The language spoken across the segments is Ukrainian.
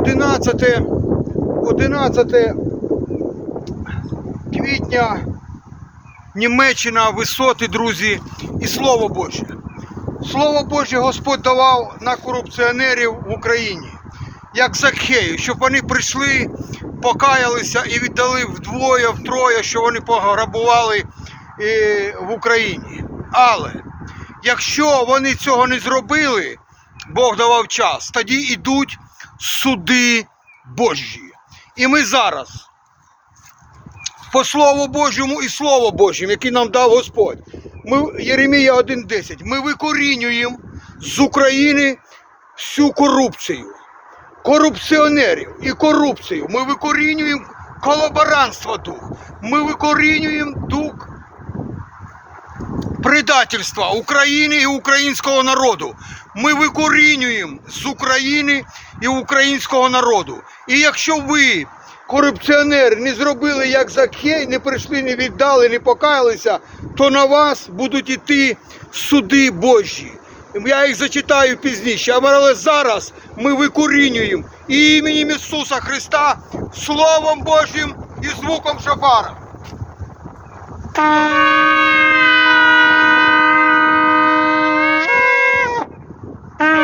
11, 11 квітня, Німеччина, висоти, друзі, і Слово Боже. Слово Боже Господь давав на корупціонерів в Україні, як Закхею, щоб вони прийшли, покаялися і віддали вдвоє, втроє, що вони пограбували е, в Україні. Але якщо вони цього не зробили, Бог давав час, тоді йдуть суди Божі. І ми зараз, по Слову Божому і Слову Божому, який нам дав Господь, ми, Єремія 1.10, ми викорінюємо з України всю корупцію, корупціонерів і корупцію. Ми викорінюємо колаборантство дух. Ми викорінюємо дух предательства України і українського народу. Ми викорінюємо з України і українського народу. І якщо ви, корупціонери, не зробили як Закхей, не прийшли, не віддали, не покаялися, то на вас будуть іти суди Божі. Я їх зачитаю пізніше, але зараз ми викорінюємо іменем Ісуса Христа Словом Божим і звуком шафара. Галілюя!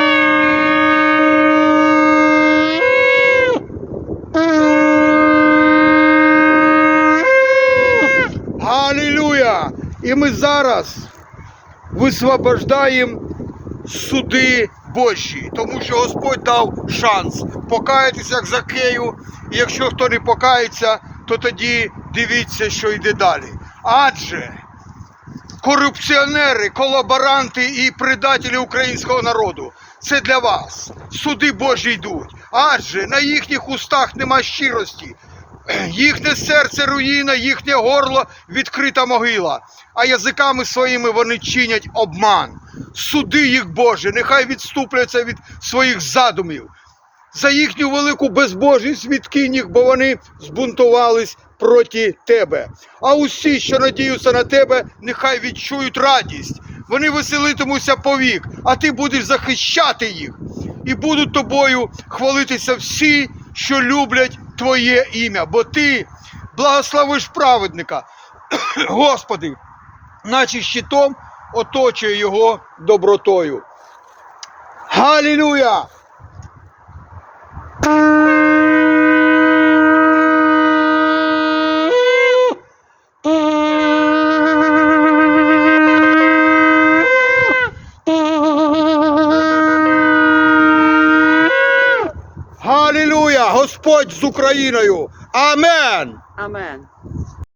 І ми зараз висвобождаємо суди Божі, тому що Господь дав шанс покаятися як Закею. І якщо хто не покається, то тоді дивіться, що йде далі. Адже корупціонери, колаборанти і предателі українського народу. Це для вас. Суди Божі йдуть. Адже на їхніх устах нема щирості. Їхнє серце руїна, їхнє горло відкрита могила, а язиками своїми вони чинять обман. Суди їх, Боже, нехай відступляться від своїх задумів. За їхню велику безбожність відкинь їх, бо вони збунтувались проти тебе. А усі, що надіються на тебе, нехай відчують радість. Вони веселитимуться повік, а ти будеш захищати їх. І будуть тобою хвалитися всі, що люблять Твоє ім'я, бо ти благословиш праведника, Господи, наче щитом оточує його добротою. Галілюя! Галілюя! Господь з Україною! Амен! Амен.